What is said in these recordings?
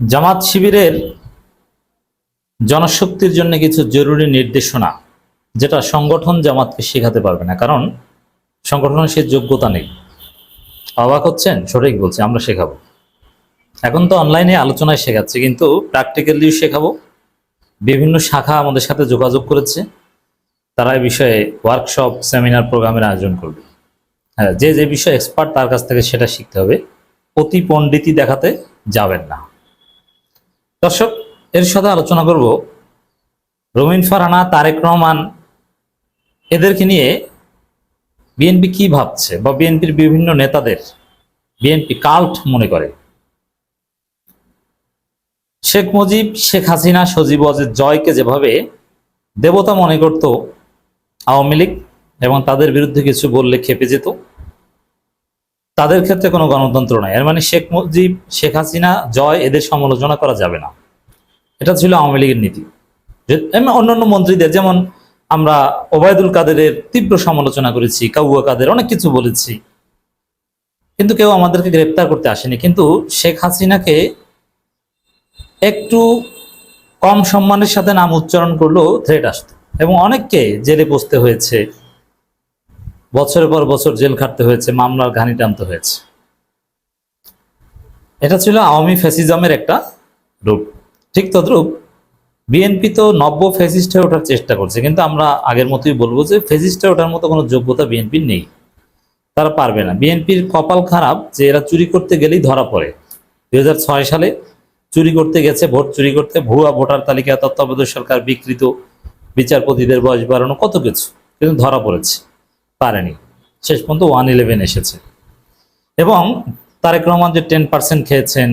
জামাত শিবিরের জনশক্তির জন্য কিছু জরুরি নির্দেশনা, যেটা সংগঠন জামাতকে শেখাতে পারবে না। কারণ সংগঠনের সে যোগ্যতা নেই। অবাক হচ্ছেন? সঠিক বলছি, আমরা শেখাবো। এখন তো অনলাইনে আলোচনায় শেখাচ্ছে, কিন্তু প্র্যাকটিক্যালিও শেখাবো। বিভিন্ন শাখা আমাদের সাথে যোগাযোগ করেছে। তারা এই বিষয়ে ওয়ার্কশপ সেমিনার প্রোগ্রামের আয়োজন করবে। হ্যাঁ যে যে বিষয়ে এক্সপার্ট তার কাছ থেকে সেটা শিখতে হবে। অতি পণ্ডিতি দেখাতে যাবেন না। দর্শক, এর সাথে আলোচনা করব রবিন ফারানা তারেক রহমান, এদেরকে নিয়ে বিএনপি কি ভাবছে বা বিএনপির বিভিন্ন নেতাদের বিএনপি কাল্ট মনে করে? শেখ মুজিব, শেখ হাসিনা, সজীব জয়কে যেভাবে দেবতা মনে করত আওয়ামী লীগ এবং তাদের বিরুদ্ধে কিছু বললে খেপে যেত তাদের ক্ষেত্রে কোনো গণতন্ত্র নাই। এর মানে শেখ মুজিব, শেখ হাসিনা, জয় এদের সমালোচনা করা যাবে না। এটা ছিল আওয়ামী লীগের নীতি। অন্যান্য মন্ত্রীদের, যেমন আমরা ওবায়দুল কাদেরের তীব্র সমালোচনা করেছি, কাউয়া কাদের, অনেক কিছু বলেছি। কিন্তু কেউ আমাদেরকে গ্রেপ্তার করতে আসেনি। কিন্তু শেখ হাসিনাকে একটু কম সম্মানের সাথে নাম উচ্চারণ করলেও থ্রেট আসতো। এবং অনেককে জেলে বসতে হয়েছে। বছরের পর বছর জেল খাটতে হয়েছে, মামলার ঘানি টানতে হয়েছে। এটা ছিল আওয়ামী ফ্যাসিজমের একটা রূপ। ঠিক তদ্রূপ বিএনপি তো নব্য ফ্যাসিস্ট ওঠার চেষ্টা করছে, কিন্তু আমরা আগের মতোই বলব যে ফ্যাসিস্ট হয়ে ওঠার মতো কোনো যোগ্যতা বিএনপির নেই। তারা পারবে না। বিএনপির কপাল খারাপ যে এরা চুরি করতে গেলেই ধরা পড়ে। দুই হাজার ছয় সালে চুরি করতে গেছে, ভোট চুরি করতে ভুয়া ভোটার তালিকা তত্ত্বাবধায়ক সরকার বিকৃত, বিচারপতিদের বয়স বাড়ানো কত কিছু, কিন্তু ধরা পড়েছে। পারেনি। শেষ পর্যন্ত ওয়ান ইলেভেন এসেছে। এবং তারেক রহমান যে টেন পার্সেন্ট খেয়েছেন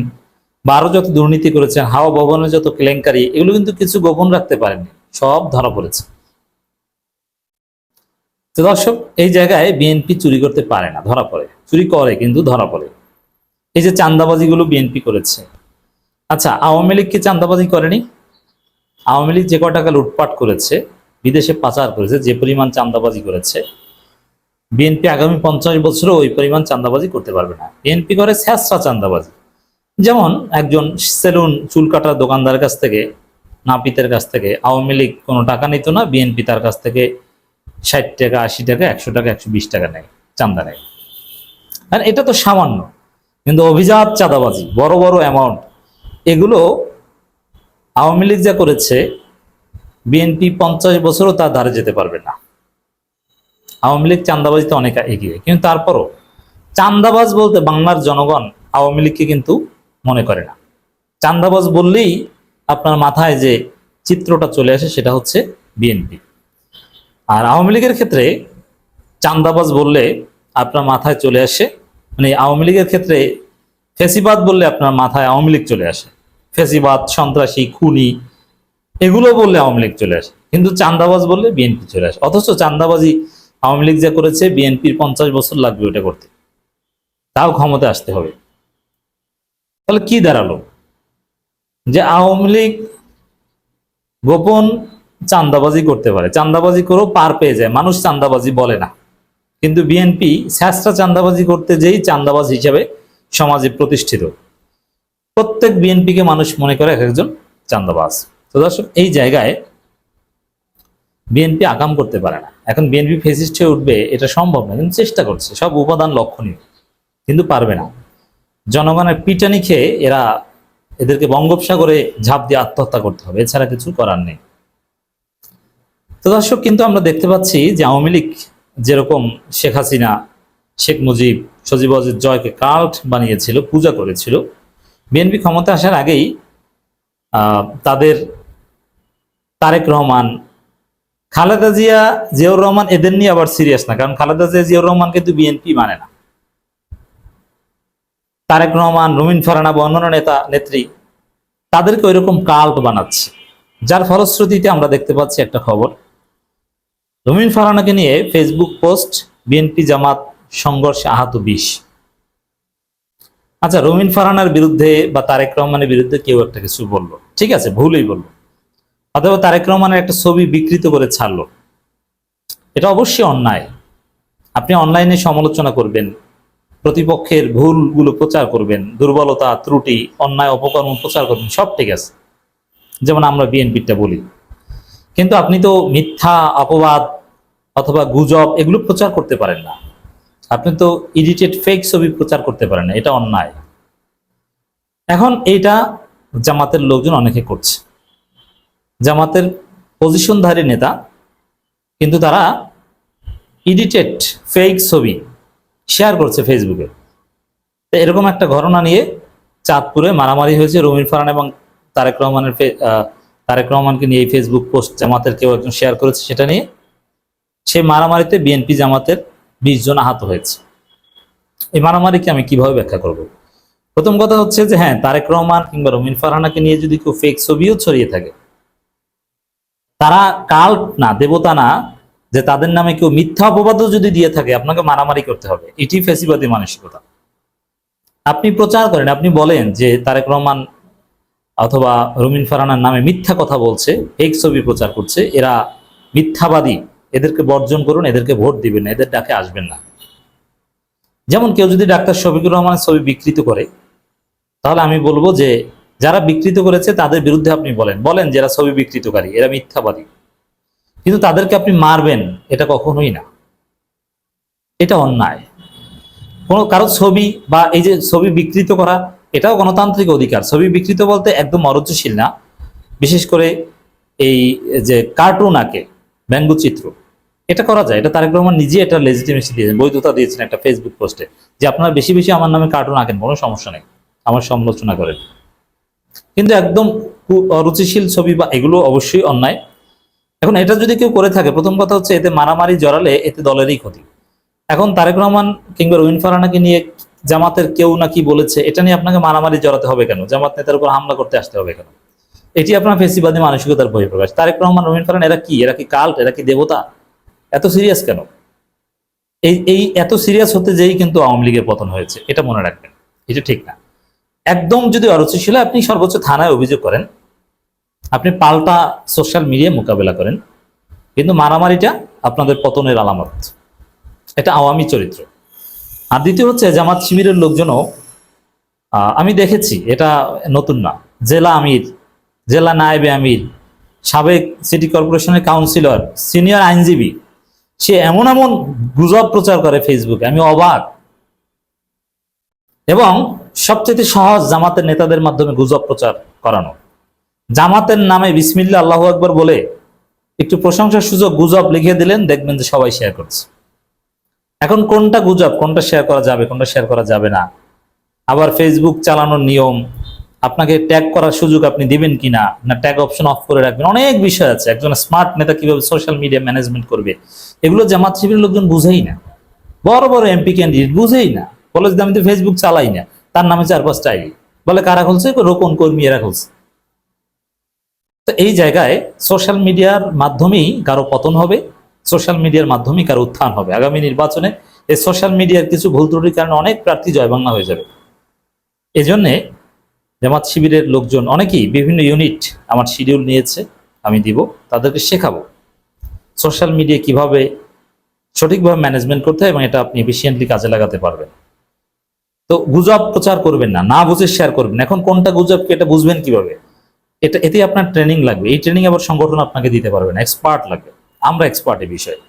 বারো যত দুর্নীতি করেছেন, হাওয়া ভবনের যত কেলেঙ্কারি, এগুলো কিন্তু কিছু গোপন রাখতে পারেনি সব ধরা পড়েছে। তো দর্শক, এই জায়গায় বিএনপি চুরি করতে পারে না, ধরা পড়ে। চুরি করে, কিন্তু ধরা পড়ে। এই যে চান্দাবাজিগুলো বিএনপি করেছে। আচ্ছা আওয়ামী লীগ কি চান্দাবাজি করেনি? আওয়ামী লীগ যে ক টাকা লুটপাট করেছে, বিদেশে পাচার করেছে, যে পরিমাণ চান্দাবাজি করেছে বিএনপি আগামী পঞ্চাশ বছরও ওই পরিমাণ চান্দাবাজি করতে পারবে না। বিএনপি করে স্যাঁচড়া চান্দাবাজি যেমন একজন সেলুন চুল কাটার দোকানদারের কাছ থেকে, নাপিতের কাছ থেকে, আওয়ামী লীগ কোনো টাকা নিত না, বিএনপি তার কাছ থেকে ষাট টাকা, আশি টাকা, একশো টাকা, একশো বিশ টাকা নেয় চান্দা নেয়। আর এটা তো সামান্য, কিন্তু অভিজাত চাঁদাবাজি, বড় বড় অ্যামাউন্ট এগুলো আওয়ামী লীগ যা করেছে, বিএনপি পঞ্চাশ বছরও তার ধারে যেতে পারবে না। আওয়ামী লীগ চান্দাবাজিতে অনেক এগিয়ে। কিন্তু তারপরও চান্দাবাজ বলতে বাংলার জনগণ আওয়ামী লীগকে কিন্তু মনে করে না। চান্দাবাজ বললেই আপনার মাথায় যে চিত্রটা চলে আসে সেটা হচ্ছে বিএনপি। আর আওয়ামী লীগের ক্ষেত্রে চান্দাবাজ বললে আপনার মাথায় চলে আসে মানে আওয়ামী লীগের ক্ষেত্রে ফেসিবাদ বললে আপনার মাথায় আওয়ামী লীগ চলে আসে। ফেসিবাদ, সন্ত্রাসী, খুনি, এগুলো বললে আওয়ামী লীগ চলে আসে। কিন্তু চান্দাবাজ বললে বিএনপি চলে আসে। অথচ চান্দাবাজি আওয়ামী লীগ যা করেছে, বিএনপির পঞ্চাশ বছর লাগবে ওটা করতে। তাও ক্ষমতা আসতে হবে। তাহলে কি দাঁড়াল? যে আওয়ামী লীগ গোপন চান্দাবাজি করতে পারে। চান্দাবাজি করেও পার পেয়ে যায়। মানুষ চান্দাবাজি বলে না। কিন্তু বিএনপি স্যাসটা চান্দাবাজি করতে যেই চান্দাবাজ হিসেবে সমাজে প্রতিষ্ঠিত। প্রত্যেক বিএনপিকে মানুষ মনে করে এক একজন চান্দাবাজ তো দর্শক, এই জায়গায় বিএনপি আগাম করতে পারে না। এখন বিএনপি ফেসিস্ট হয়ে উঠবে, এটা সম্ভব না। কিন্তু চেষ্টা করছে, সব উপাদান লক্ষণীয়, কিন্তু পারবে না। জনগণের পিটানি খেয়ে এরা এদেরকে বঙ্গোপসাগরে ঝাঁপ দিয়ে আত্মহত্যা করতে হবে, এছাড়া কিছু করার নেই। তো দর্শক, কিন্তু আমরা দেখতে পাচ্ছি যে আওয়ামী লীগ যেরকম শেখ হাসিনা, শেখ মুজিব, সজীব অজিত জয়কে কাল্ট বানিয়েছিল, পূজা করেছিল, বিএনপি ক্ষমতা আসার আগেই তাদের তারেক রহমান খালেদা জিয়া, জিয়াউর রহমান এদের নিয়ে আবার সিরিয়াস না, কারণ খালেদা জিয়া, জিয়াউর রহমান কিন্তু বিএনপি মানে না। তারেক রহমান, রুমিন ফারানা বা অন্যান্য নেতা, নেত্রী, তাদেরকে ওইরকম কাল্ট বানাচ্ছে। যার ফলশ্রুতিতে আমরা দেখতে পাচ্ছি একটা খবর। রুমিন ফারানাকে নিয়ে ফেসবুক পোস্ট বিএনপি জামাত সংঘর্ষে আহত বিষ আচ্ছা রুমিন ফারানার বিরুদ্ধে বা তারেক রহমানের বিরুদ্ধে কেউ একটা কিছু বলল। ঠিক আছে, ভুলই বলল। অথবা তারেক রহমানের একটা ছবি বিকৃত করে ছাড়লো। এটা অবশ্যই অন্যায়। আপনি অনলাইনে সমালোচনা করবেন, প্রতিপক্ষের ভুলগুলো প্রচার করবেন, দুর্বলতা, ত্রুটি, অন্যায়, অপকর্ম প্রচার করবেন, সব ঠিক আছে। যেমন আমরা বিএনপিটা বলি। কিন্তু আপনি তো মিথ্যা, অপবাদ অথবা গুজব এগুলো প্রচার করতে পারেন না। আপনি তো এডিটেড ফেক ছবি প্রচার করতে পারেন না, এটা অন্যায়। এখন এইটা জামাতের লোকজন অনেকে করছে। জামাতের পজিশনধারী নেতা, কিন্তু তারা এডিটেড ফেক ছবি শেয়ার করছে ফেসবুকে তো এরকম একটা ঘটনা নিয়ে চাঁদপুরে মারামারি হয়েছে রমির ফারান এবং তারেক রহমানের তারেক রহমানকে নিয়ে এই ফেসবুক পোস্ট জামাতের কেউ একজন শেয়ার করেছে সেটা নিয়ে সেই মারামারিতে বিএনপি জামাতের বিশ জন আহত হয়েছে। এই মারামারিকে আমি কীভাবে ব্যাখ্যা করব? প্রথম কথা হচ্ছে যে হ্যাঁ তারেক রহমান কিংবা রমিন ফারহানাকে নিয়ে যদি কেউ ফেক ছবিও ছড়িয়ে থাকে তারা কাল না, দেবতা না, যে তাদের নামে কেউ মিথ্যা অপবাদও যদি দিয়ে থাকে, আপনাকে মারামারি করতে হবে। এটি ফেসিবাদী মানসিকতা। আপনি প্রচার করেন, আপনি বলেন যে তারেক রহমান অথবা রুমিন ফারানার নামে মিথ্যা কথা বলছে ফেক ছবি প্রচার করছে, এরা মিথ্যাবাদী, এদেরকে বর্জন করুন, এদেরকে ভোট দিবেন না, এদের ডাকে আসবেন না। যেমন কেউ যদি ডাক্তার শফিকুর রহমানের ছবি বিকৃত করে, তাহলে আমি বলব যে যারা বিকৃত করেছে, তাদের বিরুদ্ধে আপনি বলেন। বলেন যারা ছবি বিকৃতকারী, এরা মিথ্যাবাদী। কিন্তু তাদেরকে আপনি মারবেন, এটা কখনোই না। এটা অন্যায়। কোনো কারও ছবি বা এই যে ছবি বিকৃত করা, এটাও গণতান্ত্রিক অধিকার। ছবি বিকৃত বলতে একদম অরুচিশীল না। বিশেষ করে এই যে কার্টুন আঁকে ব্যঙ্গচিত্র এটা করা যায়। এটা তারেক রহমান নিজে এটা লেজিটিমেসি দিয়েছেন, বৈধতা দিয়েছেন একটা ফেসবুক পোস্টে যে আপনারা বেশি বেশি আমার নামে কার্টুন আঁকেন, কোনো সমস্যা নেই। আমার সমালোচনা করেন। কিন্তু একদম রুচিশীল ছবি বা এগুলো অবশ্যই অন্যায়। এখন এটা যদি কেউ করে থাকে, প্রথম কথা হচ্ছে এতে মারামারি জড়ালে এতে দলেরই ক্ষতি। এখন তারেক রহমান কিংবা রহিন ফারানাকে নিয়ে জামাতের কেউ না কি বলেছে, এটা নিয়ে আপনাকে মারামারি জড়াতে হবে কেন? জামাত নেতার উপর হামলা করতে আসতে হবে কেন? এটি আপনার ফেসিবাদী মানসিকতার বহিঃপ্রকাশ। তারেক রহমান রহিন ফারান, এরা কি? এরা কি কাল্ট? এরা কি দেবতা? এত সিরিয়াস কেন? এই এই এত সিরিয়াস হতে যেই কিন্তু আওয়ামী লীগের পতন হয়েছে, এটা মনে রাখবেন। এটা ঠিক না। একদম যদি অরুচিশীল আপনি সর্বোচ্চ থানায় অভিযোগ করেন। আপনি পাল্টা সোশ্যাল মিডিয়া মোকাবেলা করেন। কিন্তু মারামারিটা আপনাদের পতনের আলামত। এটা আওয়ামী চরিত্র। আর দ্বিতীয় হচ্ছে জামাত শিবিরের লোকজনও আমি দেখেছি, এটা নতুন না। জেলা আমির, জেলা নায়েবে আমির, সাবেক সিটি কর্পোরেশনের কাউন্সিলর, সিনিয়র আইনজীবী, সে এমন এমন গুজব প্রচার করে ফেসবুকে আমি অবাক। এবং সবচেয়ে সহজ জামাতের নেতাদের মাধ্যমে গুজব প্রচার করানো। জামাতের নামে বিসমিল্লা আল্লাহ আকবর বলে একটু প্রশংসার সুযোগ গুজব লিখে দিলেন, দেখবেন যে সবাই শেয়ার করছে। এখন কোনটা গুজব, কোনটা শেয়ার করা যাবে, কোনটা শেয়ার করা যাবে না? আবার ফেসবুক চালানোর নিয়ম, আপনাকে ট্যাগ করার সুযোগ আপনি দিবেন কিনা, না ট্যাগ অপশন অফ করে রাখবেন, অনেক বিষয় আছে। একজন স্মার্ট নেতা কীভাবে সোশ্যাল মিডিয়া ম্যানেজমেন্ট করবে? এগুলো জামাত শিবিরের লোকজন বুঝেই না। বড় বড় এমপি ক্যান্ডিডেট বুঝেই না। বলে যে আমি তো ফেসবুক চালাই না, তার নামে চার পাঁচটা আইডি। বলে কারা খুলছে? রোপণ কর্মী এরা খুলছে। তো এই জায়গায় সোশ্যাল মিডিয়ার মাধ্যমেই কারও পতন হবে সোশ্যাল মিডিয়ার মাধ্যমেই কারও উত্থান হবে। আগামী নির্বাচনে এই সোশ্যাল মিডিয়ার কিছু ভুল ত্রুটির কারণে অনেক প্রার্থী জয়বাংলা হয়ে যাবে। এজন্যে জামাত শিবিরের লোকজন অনেকেই বিভিন্ন ইউনিট আমার শিডিউল নিয়েছে, আমি দিব, তাদেরকে শেখাবো। সোশ্যাল মিডিয়া কীভাবে সঠিকভাবে ম্যানেজমেন্ট করতে হয় এবং এটা আপনি এফিসিয়েন্টলি কাজে লাগাতে পারবেন। তো গুজব প্রচার করবেন না না বুঝে শেয়ার করবেন এখন কোনটা গুজব, এটা বুঝবেন কীভাবে? এটা এতে আপনার ট্রেনিং লাগবে। এই ট্রেনিং আবার সংগঠন আপনাকে দিতে পারবে না এক্সপার্ট লাগবে। আমরা এক্সপার্ট এই বিষয়ে।